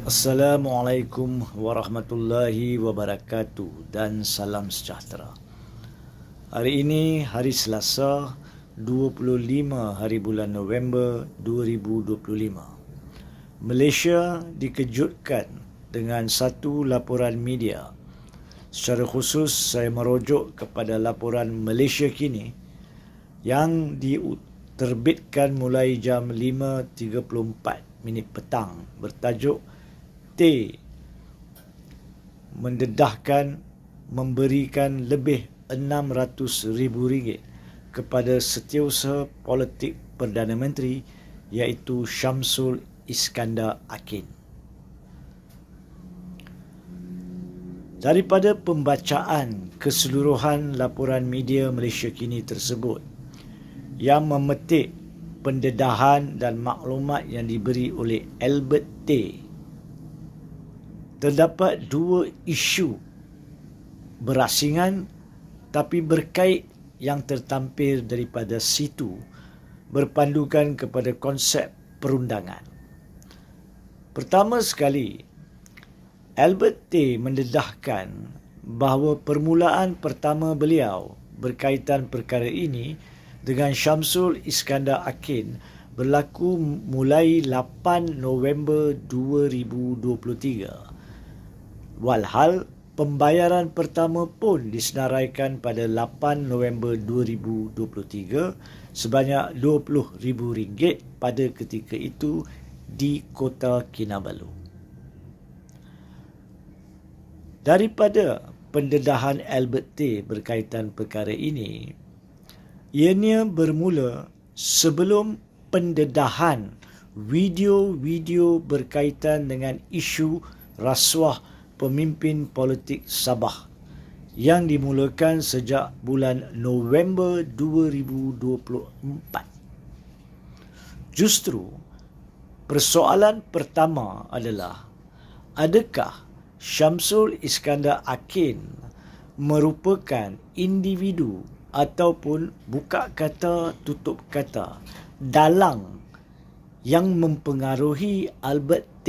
Assalamualaikum warahmatullahi wabarakatuh dan salam sejahtera. Hari ini hari Selasa 25 hari bulan November 2025. Malaysia dikejutkan dengan satu laporan media. Secara khusus saya merujuk kepada laporan Malaysia kini yang diterbitkan mulai jam 5.34 minit petang bertajuk T mendedahkan memberikan lebih RM600,000 kepada setiausaha politik Perdana Menteri iaitu Syamsul Iskandar Akin. Daripada pembacaan keseluruhan laporan media Malaysia kini tersebut yang memetik pendedahan dan maklumat yang diberi oleh Albert T terdapat dua isu berasingan tapi berkait yang tertampil daripada situ berpandukan kepada konsep perundangan. Pertama sekali, Albert T mendedahkan bahawa permulaan pertama beliau berkaitan perkara ini dengan Syamsul Iskandar Akin berlaku mulai 8 November 2023 Walhal pembayaran pertama pun disenaraikan pada 8 November 2023 sebanyak RM20,000 pada ketika itu di Kota Kinabalu. Daripada pendedahan Albert T berkaitan perkara ini, ianya bermula sebelum pendedahan video-video berkaitan dengan isu rasuah pemimpin politik Sabah yang dimulakan sejak bulan November 2024. Justru persoalan pertama adalah adakah Syamsul Iskandar Akin merupakan individu ataupun buka kata tutup kata dalang yang mempengaruhi Albert T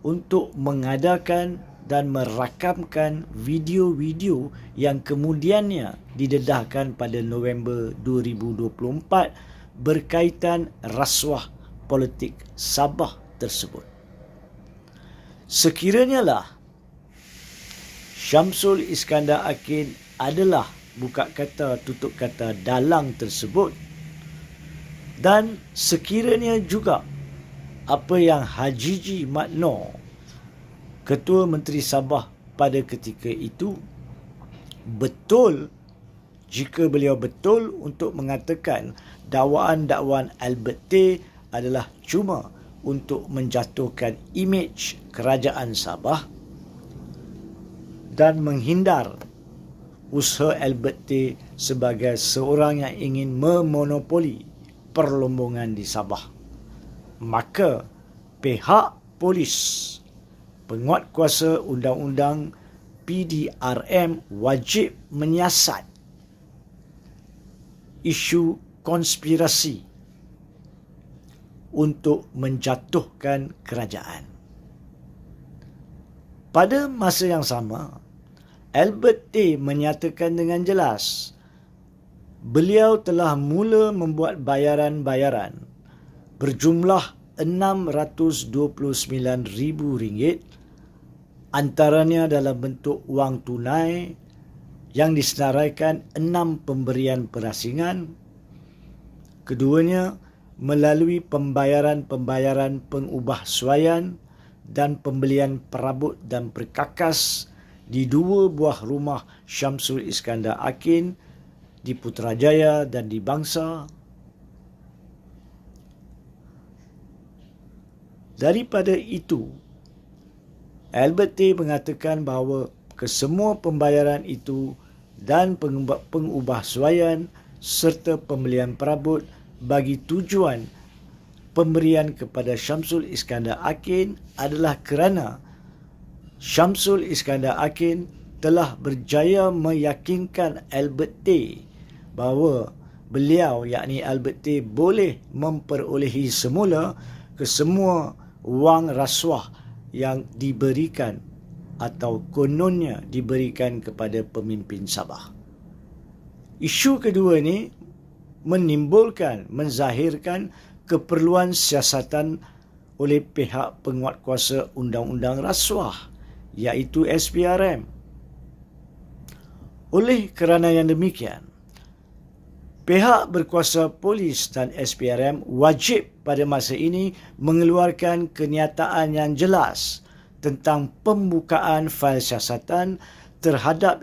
untuk mengadakan dan merakamkan video-video yang kemudiannya didedahkan pada November 2024 berkaitan rasuah politik Sabah tersebut. Sekiranya lah Syamsul Iskandar Akin adalah buka kata tutup kata dalang tersebut dan sekiranya juga apa yang Hajiji Matno Ketua Menteri Sabah pada ketika itu betul jika beliau betul untuk mengatakan dakwaan-dakwaan Albert T adalah cuma untuk menjatuhkan imej kerajaan Sabah dan menghindar usaha Albert T sebagai seorang yang ingin memonopoli perlombongan di Sabah maka pihak polis penguat kuasa undang-undang PDRM wajib menyiasat isu konspirasi untuk menjatuhkan kerajaan. Pada masa yang sama, Albert T menyatakan dengan jelas beliau telah mula membuat bayaran-bayaran berjumlah RM629,000 antaranya dalam bentuk wang tunai yang disenaraikan enam pemberian perasingan keduanya melalui pembayaran-pembayaran pengubah suayan dan pembelian perabot dan perkakas di dua buah rumah Syamsul Iskandar Akin di Putrajaya dan di Bangsa Daripada itu, Albert T mengatakan bahawa kesemua pembayaran itu dan pengubah suayan serta pembelian perabot bagi tujuan pemberian kepada Syamsul Iskandar Akin adalah kerana Syamsul Iskandar Akin telah berjaya meyakinkan Albert T bahawa beliau yakni Albert T boleh memperolehi semula kesemua wang rasuah yang diberikan atau kononnya diberikan kepada pemimpin Sabah. Isu kedua ini menimbulkan, menzahirkan keperluan siasatan oleh pihak penguatkuasa undang-undang rasuah iaitu SPRM. Oleh kerana yang demikian, pihak berkuasa polis dan SPRM wajib pada masa ini mengeluarkan kenyataan yang jelas tentang pembukaan fail siasatan terhadap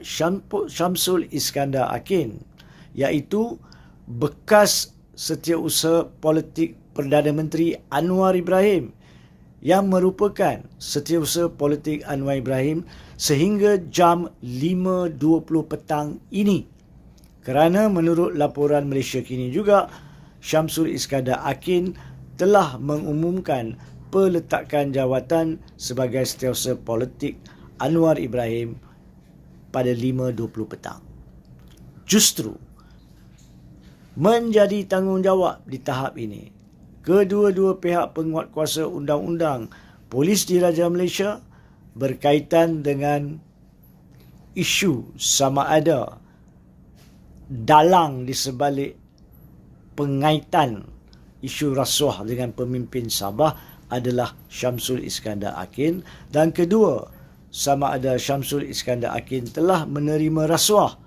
Syamsul Iskandar Akin iaitu bekas setiausaha politik Perdana Menteri Anwar Ibrahim yang merupakan setiausaha politik Anwar Ibrahim sehingga jam 5.20 petang ini. Kerana menurut laporan Malaysia kini juga, Syamsul Iskandar Akin telah mengumumkan peletakan jawatan sebagai setiausaha politik Anwar Ibrahim pada 5.20 petang. Justru menjadi tanggungjawab di tahap ini kedua-dua pihak penguat kuasa undang-undang polis di Raja Malaysia berkaitan dengan isu sama ada dalang di sebalik pengaitan isu rasuah dengan pemimpin Sabah adalah Syamsul Iskandar Akin. Dan kedua sama ada Syamsul Iskandar Akin telah menerima rasuah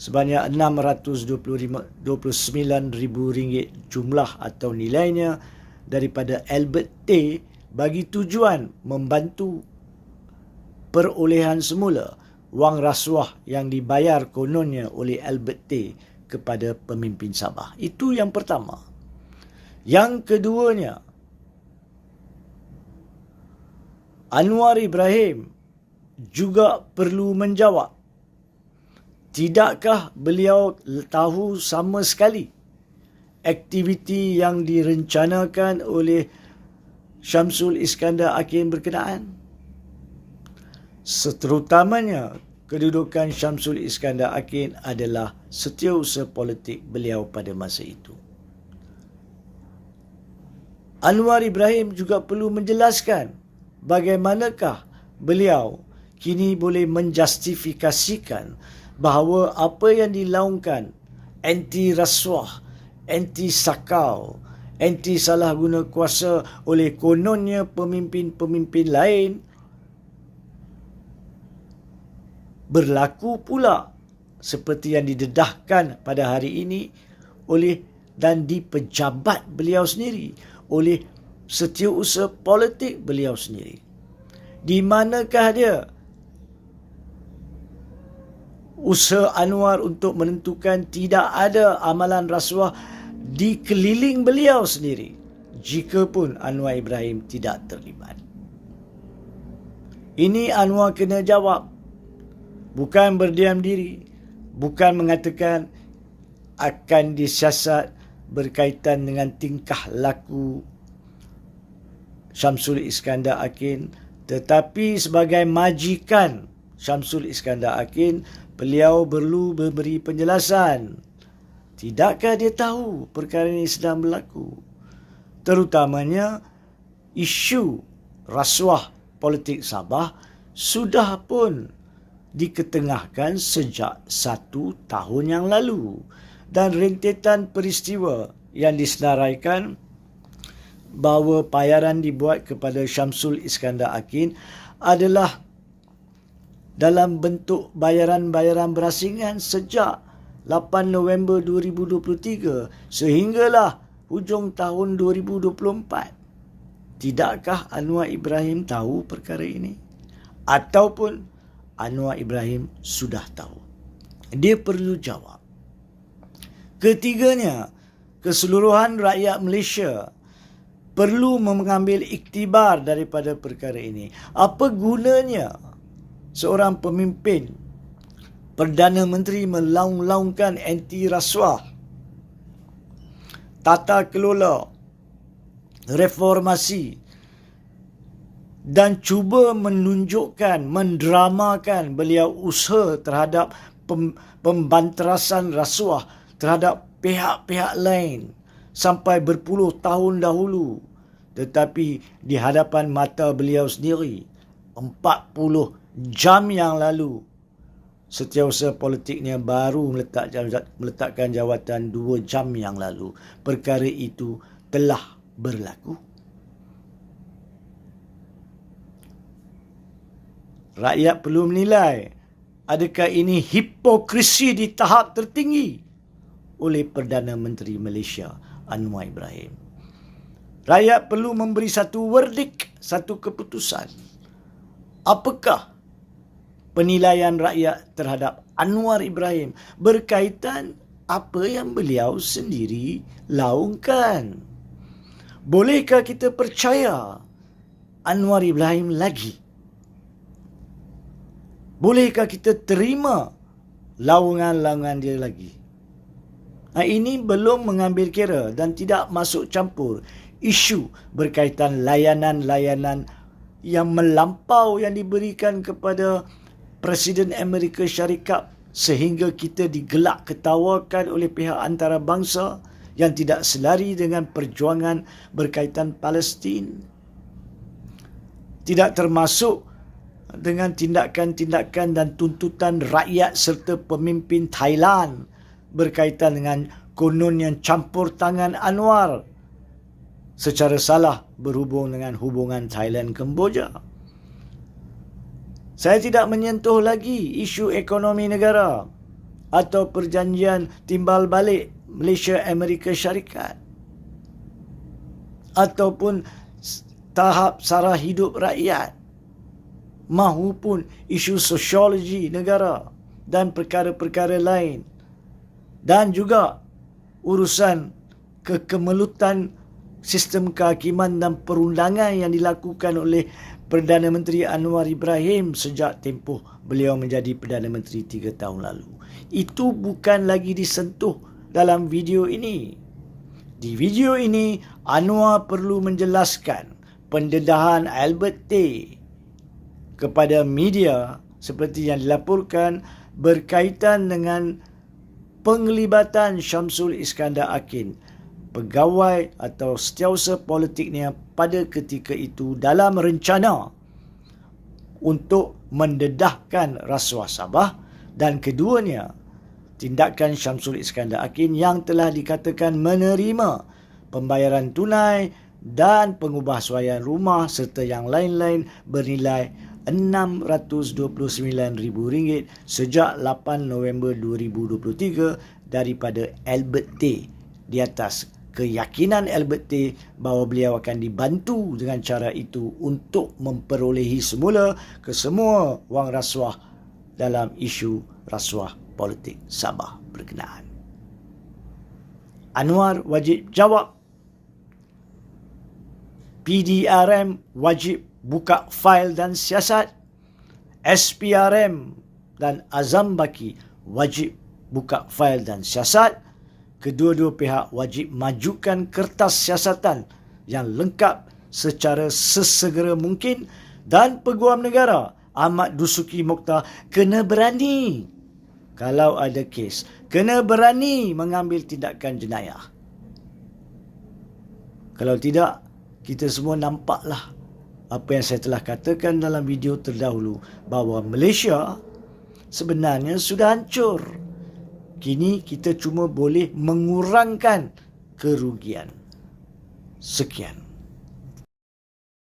sebanyak RM629,000 jumlah atau nilainya daripada Albert T bagi tujuan membantu perolehan semula wang rasuah yang dibayar kononnya oleh Albert T kepada pemimpin Sabah. Itu yang pertama. Yang keduanya, Anwar Ibrahim juga perlu menjawab Tidakkah beliau tahu sama sekali aktiviti yang direncanakan oleh Syamsul Iskandar Akin berkenaan? Seterutamanya kedudukan Syamsul Iskandar Akin adalah setiausaha politik beliau pada masa itu. Anwar Ibrahim juga perlu menjelaskan bagaimanakah beliau kini boleh menjustifikasikan bahawa apa yang dilaungkan anti rasuah, anti sakau, anti salah guna kuasa oleh kononnya pemimpin-pemimpin lain berlaku pula seperti yang didedahkan pada hari ini oleh dan di pejabat beliau sendiri oleh setiausaha politik beliau sendiri. Di manakah dia usaha Anwar untuk menentukan tidak ada amalan rasuah di keliling beliau sendiri jika pun Anwar Ibrahim tidak terlibat. Ini Anwar kena jawab. Bukan berdiam diri. Bukan mengatakan akan disiasat berkaitan dengan tingkah laku Syamsul Iskandar Akin tetapi sebagai majikan Syamsul Iskandar Akin beliau perlu memberi penjelasan. Tidakkah dia tahu perkara ini sedang berlaku? Terutamanya isu rasuah politik Sabah sudah pun diketengahkan sejak satu tahun yang lalu dan rentetan peristiwa yang disenaraikan bahawa payaran dibuat kepada Syamsul Iskandar Akin adalah dalam bentuk bayaran-bayaran berasingan sejak 8 November 2023 sehinggalah hujung tahun 2024. Tidakkah Anwar Ibrahim tahu perkara ini? Ataupun Anwar Ibrahim sudah tahu? Dia perlu jawab. Ketiganya, keseluruhan rakyat Malaysia perlu mengambil iktibar daripada perkara ini. Apa gunanya seorang pemimpin Perdana Menteri melaung-laungkan anti rasuah tata kelola reformasi dan cuba menunjukkan mendramakan beliau usaha terhadap pem, pembanterasan rasuah terhadap pihak-pihak lain sampai berpuluh tahun dahulu. Tetapi di hadapan mata beliau sendiri 40 jam yang lalu setiausaha politiknya baru meletak, meletakkan jawatan 2 jam yang lalu. Perkara itu telah berlaku rakyat perlu menilai adakah ini hipokrisi di tahap tertinggi oleh Perdana Menteri Malaysia Anwar Ibrahim. Rakyat perlu memberi satu verdik, satu keputusan. Apakah penilaian rakyat terhadap Anwar Ibrahim berkaitan apa yang beliau sendiri laungkan? Bolehkah kita percaya Anwar Ibrahim lagi Bolehkah kita terima laungan-laungan dia lagi? Ha, ini belum mengambil kira dan tidak masuk campur isu berkaitan layanan-layanan yang melampau yang diberikan kepada Presiden Amerika Syarikat sehingga kita digelak ketawakan oleh pihak antarabangsa yang tidak selari dengan perjuangan berkaitan Palestin. Tidak termasuk dengan tindakan-tindakan dan tuntutan rakyat serta pemimpin Thailand berkaitan dengan konon yang campur tangan Anwar secara salah berhubung dengan hubungan Thailand-Kemboja. Saya tidak menyentuh lagi isu ekonomi negara atau perjanjian timbal balik Malaysia-Amerika Syarikat ataupun tahap sara hidup rakyat mahupun isu sosiologi negara dan perkara-perkara lain dan juga urusan kekemelutan sistem kehakiman dan perundangan yang dilakukan oleh Perdana Menteri Anwar Ibrahim sejak tempoh beliau menjadi Perdana Menteri tiga tahun lalu. Itu bukan lagi disentuh dalam video ini. Di video ini, Anwar perlu menjelaskan pendedahan Albert Tay kepada media seperti yang dilaporkan berkaitan dengan penglibatan Syamsul Iskandar Akin pegawai atau setiausaha politiknya pada ketika itu dalam rencana untuk mendedahkan rasuah Sabah dan keduanya tindakan Syamsul Iskandar Akin yang telah dikatakan menerima pembayaran tunai dan pengubahsuaian rumah serta yang lain-lain bernilai RM629,000 sejak 8 November 2023 daripada Albert T di atas keyakinan Albert T bahawa beliau akan dibantu dengan cara itu untuk memperolehi semula kesemua wang rasuah dalam isu rasuah politik Sabah berkenaan. Anwar wajib jawab. PDRM wajib buka fail dan siasat. SPRM dan Azam Baki wajib buka fail dan siasat. Kedua-dua pihak wajib majukan kertas siasatan yang lengkap secara sesegera mungkin dan peguam negara Ahmad Dusuki Mokhtar kena berani. Kalau ada kes kena berani mengambil tindakan jenayah. Kalau tidak kita semua nampaklah apa yang saya telah katakan dalam video terdahulu bahawa Malaysia sebenarnya sudah hancur. Kini kita cuma boleh mengurangkan kerugian. Sekian.